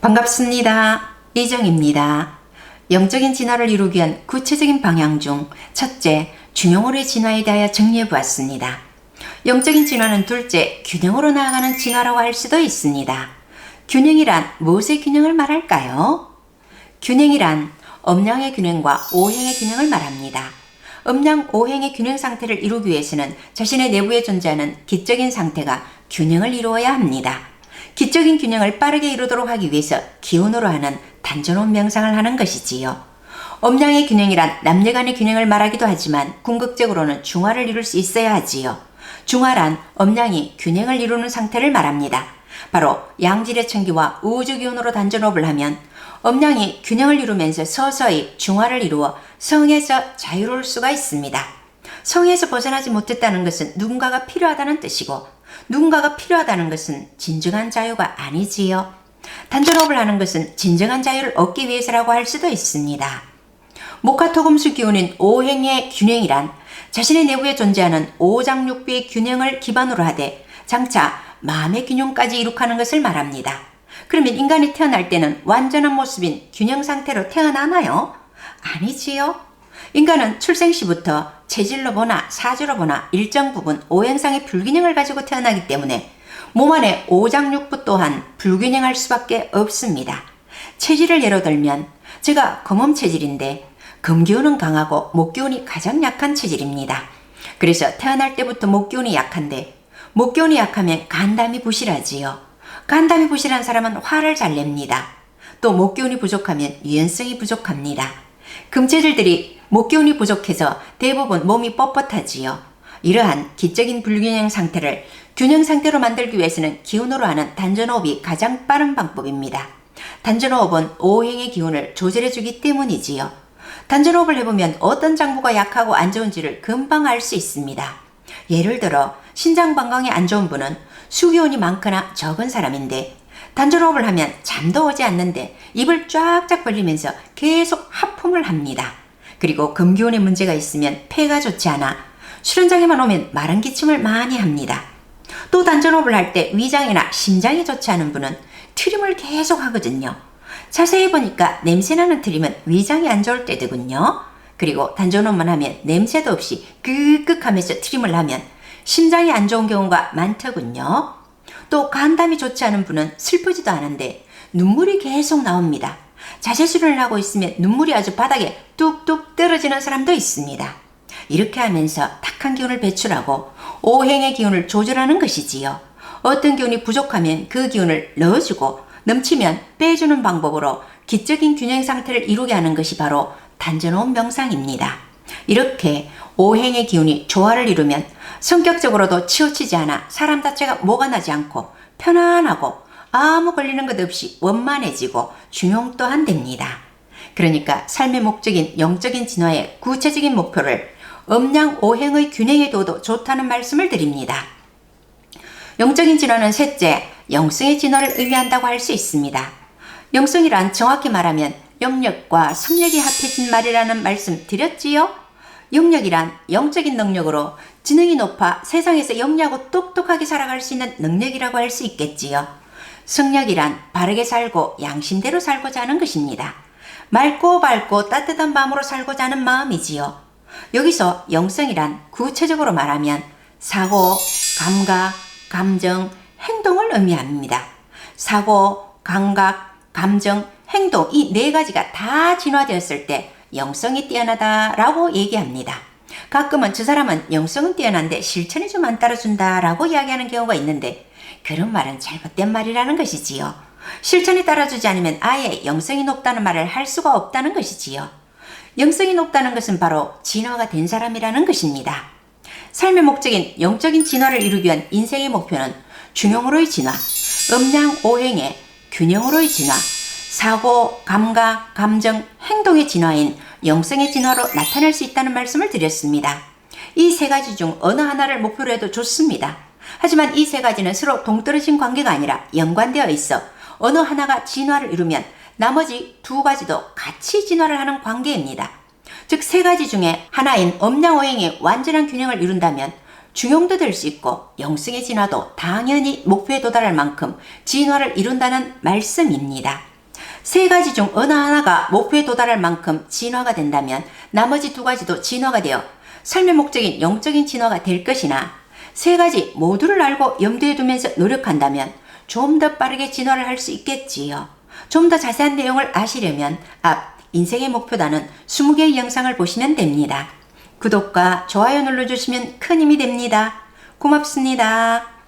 반갑습니다. 이정입니다. 영적인 진화를 이루기 위한 구체적인 방향 중 첫째, 중용으로의 진화에 대하여 정리해 보았습니다. 영적인 진화는 둘째, 균형으로 나아가는 진화라고 할 수도 있습니다. 균형이란 무엇의 균형을 말할까요? 균형이란 음양의 균형과 오행의 균형을 말합니다. 음양 오행의 균형 상태를 이루기 위해서는 자신의 내부에 존재하는 기적인 상태가 균형을 이루어야 합니다. 기적인 균형을 빠르게 이루도록 하기 위해서 기운으로 하는 단전혼 명상을 하는 것이지요. 음양의 균형이란 남녀 간의 균형을 말하기도 하지만 궁극적으로는 중화를 이룰 수 있어야 하지요. 중화란 음양이 균형을 이루는 상태를 말합니다. 바로 양질의 천기와 우주 기운으로 단전호흡을 하면 음양이 균형을 이루면서 서서히 중화를 이루어 성에서 자유로울 수가 있습니다. 성에서 벗어나지 못했다는 것은 누군가가 필요하다는 뜻이고 누군가가 필요하다는 것은 진정한 자유가 아니지요. 단전호흡을 하는 것은 진정한 자유를 얻기 위해서라고 할 수도 있습니다. 목화토금수 기운인 오행의 균형이란 자신의 내부에 존재하는 오장육비의 균형을 기반으로 하되 장차 마음의 균형까지 이룩하는 것을 말합니다. 그러면 인간이 태어날 때는 완전한 모습인 균형 상태로 태어나나요? 아니지요. 인간은 출생 시부터 체질로 보나 사주로 보나 일정 부분 오행상의 불균형을 가지고 태어나기 때문에 몸 안에 오장육부 또한 불균형할 수밖에 없습니다. 체질을 예로 들면 제가 금음 체질인데 금기운은 강하고 목기운이 가장 약한 체질입니다. 그래서 태어날 때부터 목기운이 약한데 목기운이 약하면 간담이 부실하지요. 간담이 부실한 사람은 화를 잘 냅니다. 또 목기운이 부족하면 유연성이 부족합니다. 금체질들이 목기운이 부족해서 대부분 몸이 뻣뻣하지요. 이러한 기적인 불균형 상태를 균형 상태로 만들기 위해서는 기운으로 하는 단전호흡이 가장 빠른 방법입니다. 단전호흡은 오행의 기운을 조절해주기 때문이지요. 단전호흡을 해보면 어떤 장부가 약하고 안 좋은지를 금방 알 수 있습니다. 예를 들어 신장 건강이 안 좋은 분은 수기운이 많거나 적은 사람인데 단전호흡을 하면 잠도 오지 않는데 입을 쫙쫙 벌리면서 계속 하품을 합니다. 그리고 금기운에 문제가 있으면 폐가 좋지 않아 수련장에만 오면 마른 기침을 많이 합니다. 또 단전호흡을 할 때 위장이나 심장이 좋지 않은 분은 트림을 계속 하거든요. 자세히 보니까 냄새나는 트림은 위장이 안 좋을 때 되군요. 그리고 단전호흡만 하면 냄새도 없이 끄끄하면서 트림을 하면 심장이 안 좋은 경우가 많더군요. 또 간담이 좋지 않은 분은 슬프지도 않은데 눈물이 계속 나옵니다. 자세수련을 하고 있으면 눈물이 아주 바닥에 뚝뚝 떨어지는 사람도 있습니다. 이렇게 하면서 탁한 기운을 배출하고 오행의 기운을 조절하는 것이지요. 어떤 기운이 부족하면 그 기운을 넣어주고 넘치면 빼주는 방법으로 기적인 균형 상태를 이루게 하는 것이 바로 단전호흡 명상입니다. 이렇게 오행의 기운이 조화를 이루면 성격적으로도 치우치지 않아 사람 자체가 뭐가 나지 않고 편안하고 아무 걸리는 것 없이 원만해지고 중용 또한 됩니다. 그러니까 삶의 목적인 영적인 진화의 구체적인 목표를 음양 오행의 균형에 둬도 좋다는 말씀을 드립니다. 영적인 진화는 셋째, 영성의 진화를 의미한다고 할 수 있습니다. 영성이란 정확히 말하면 영력과 성력이 합해진 말이라는 말씀 드렸지요? 영력이란 영적인 능력으로 지능이 높아 세상에서 영리하고 똑똑하게 살아갈 수 있는 능력이라고 할 수 있겠지요. 성력이란 바르게 살고 양심대로 살고자 하는 것입니다. 맑고 밝고 따뜻한 마음으로 살고자 하는 마음이지요. 여기서 영성이란 구체적으로 말하면 사고, 감각, 감정, 행동을 의미합니다. 사고, 감각, 감정, 행동 이 네 가지가 다 진화되었을 때 영성이 뛰어나다라고 얘기합니다. 가끔은 저 사람은 영성은 뛰어난데 실천이 좀 안 따라준다라고 이야기하는 경우가 있는데 그런 말은 잘못된 말이라는 것이지요. 실천이 따라주지 않으면 아예 영성이 높다는 말을 할 수가 없다는 것이지요. 영성이 높다는 것은 바로 진화가 된 사람이라는 것입니다. 삶의 목적인 영적인 진화를 이루기 위한 인생의 목표는 중용으로의 진화, 음양 오행의 균형으로의 진화, 사고, 감각, 감정, 행동의 진화인 영성의 진화로 나타날 수 있다는 말씀을 드렸습니다. 이 세 가지 중 어느 하나를 목표로 해도 좋습니다. 하지만 이 세 가지는 서로 동떨어진 관계가 아니라 연관되어 있어 어느 하나가 진화를 이루면 나머지 두 가지도 같이 진화를 하는 관계입니다. 즉 세 가지 중에 하나인 음양오행의 완전한 균형을 이룬다면 중용도 될 수 있고 영성의 진화도 당연히 목표에 도달할 만큼 진화를 이룬다는 말씀입니다. 세 가지 중 어느 하나가 목표에 도달할 만큼 진화가 된다면 나머지 두 가지도 진화가 되어 삶의 목적인 영적인 진화가 될 것이나 세 가지 모두를 알고 염두에 두면서 노력한다면 좀 더 빠르게 진화를 할 수 있겠지요. 좀 더 자세한 내용을 아시려면 앞 인생의 목표단은 20개의 영상을 보시면 됩니다. 구독과 좋아요 눌러주시면 큰 힘이 됩니다. 고맙습니다.